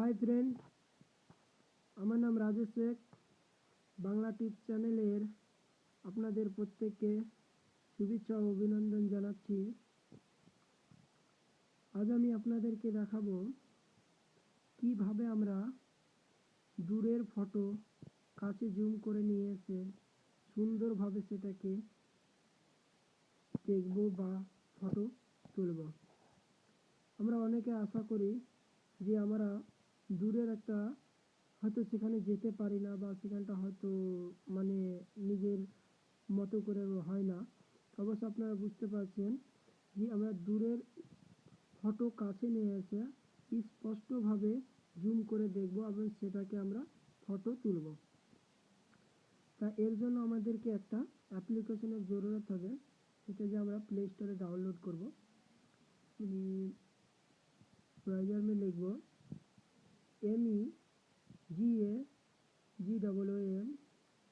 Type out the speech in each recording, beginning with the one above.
Hi friend, আমার নাম Rajesh Sheikh. Bangla tips চ্যানেলের আপনাদের প্রত্যেককে শুভেচ্ছা অভিনন্দন জানাচ্ছি। আজ আমি আপনাদেরকে দেখাবো কীভাবে আমরা দূরের ফটো কাছে জুম করে নিয়ে এসে সুন্দরভাবে সেটাকে দেখব বা ফটো তুলব। আমরা অনেকে আশা করি যে আমরা দূরের একটা, হয়তো সেখানে যেতে পারি না বা সেখানটা হয়তো মানে নিজের মতো করে হয় না। অবশ্য আপনারা বুঝতে পারছেন যে আমরা দূরের ফটো কাছে নিয়ে এসে স্পষ্টভাবে জুম করে দেখব এবং সেটাকে আমরা ফটো তুলব। তা এর জন্য আমাদেরকে একটা অ্যাপ্লিকেশনের জরুরত হবে, সেটা যে আমরা প্লে স্টোরে ডাউনলোড করব। ব্রাউজার মে লিখব double O M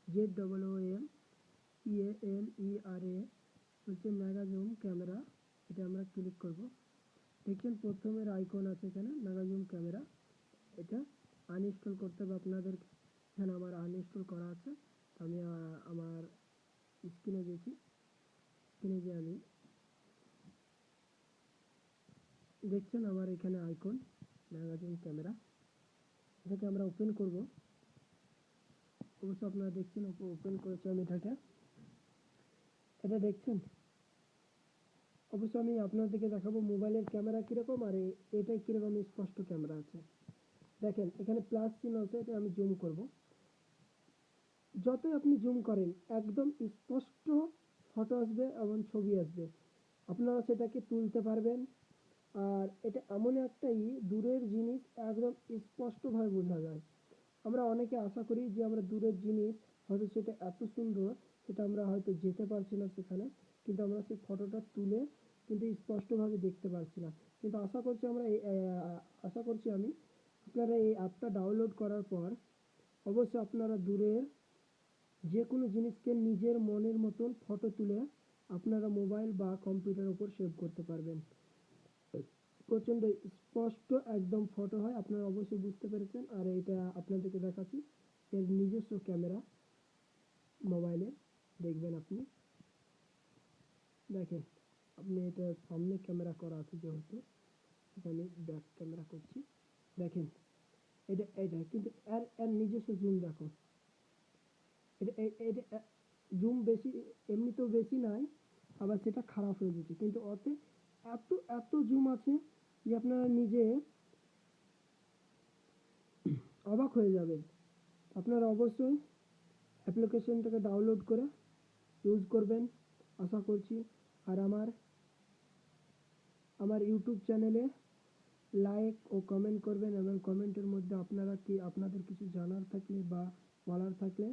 Z double O M E A M E R A হচ্ছে ম্যাগাজুম ক্যামেরা, এটা আমরা ক্লিক করব। দেখছেন প্রথমের আইকন আছে এখানে ম্যাগাজুম ক্যামেরা। এটা আনইনস্টল করতে হবে আপনাদের। এখানে আমার আনইনস্টল করা আছে। আমি আমার স্ক্রিনে গেছি। স্ক্রিনে গিয়ে আমি দেখছেন আমার এখানে আইকন, ম্যাগাজিন ক্যামেরা। এটাকে আমরা ওপেন করব। অবশ্য আপনারা দেখছেন ওপেন করেছি আমি এটাকে এটা দেখছেন? অবশ্য আমি আপনাদেরকে দেখাবো মোবাইলের ক্যামেরা কীরকম আর এ- এটা কীরকম স্পষ্ট ক্যামেরা আছে। দেখেন, এখানে প্লাস চিহ্ন আছে, এটা আমি জুম করব। যতই আপনি জুম করেন, একদম স্পষ্ট ফটো আসবে এবং ছবি আসবে। আপনারা সেটাকে তুলতে পারবেন। আর এটা এমন একটা ই, দূরের জিনিস একদম স্পষ্টভাবে বোঝা যায়। আমরা অনেকে আশা করি যে আমরা দূরের জিনিস হয়তো সেটা এত সুন্দর সেটা আমরা হয়তো যেতে পারছি না সেখানে, কিন্তু আমরা সেই ফটোটা তুলে কিন্তু স্পষ্টভাবে দেখতে পারছি না। কিন্তু আশা করছি আমরা এই আশা করছি আমি আপনারা এই অ্যাপটা ডাউনলোড করার পর অবশ্যই আপনারা দূরের যে কোনো জিনিসকে নিজের মনের মতন ফটো তুলে আপনারা মোবাইল বা কম্পিউটার উপর সেভ করতে পারবেন। প্রচণ্ড স্পষ্ট একদম ফটো হয়, আপনারা অবশ্যই বুঝতে পেরেছেন। আর এটা আপনাদেরকে দেখাচ্ছি, এর নিজস্ব ক্যামেরা মোবাইলে দেখবেন আপনি। দেখেন, আপনি এটা সামনে ক্যামেরা করা আছে যেহেতু আমি ব্যাক ক্যামেরা করছি। দেখেন, এটা এটা কিন্তু এর এর নিজস্ব জুম দেখো। এটা এটা জুম বেশি, এমনিতেও বেশি নাই, আবার সেটা খারাপ হয়ে যাচ্ছে। কিন্তু ওতে এত এত জুম আছে যে আপনারা নিজে অবাক হয়ে যাবেন। আপনারা অবশ্যই অ্যাপ্লিকেশনটাকে ডাউনলোড করে ইউজ করবেন। আশা করছি আর আমার আমার ইউটিউব চ্যানেলে লাইক ও কমেন্ট করবেন এবং কমেন্টের মধ্যে আপনারা কি, আপনাদের কিছু জানার থাকলে বা বলার থাকলে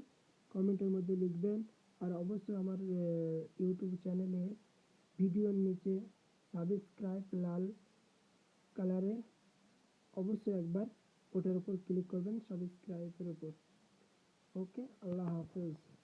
কমেন্টের মধ্যে লিখবেন। আর অবশ্যই আমার ইউটিউব চ্যানেলে ভিডিওর নিচে সাবস্ক্রাইব লাল কালারে অবশ্যই একবার ওটার উপর ক্লিক করবেন সাবস্ক্রাইবের উপর। ওকে আল্লাহ হাফেজ।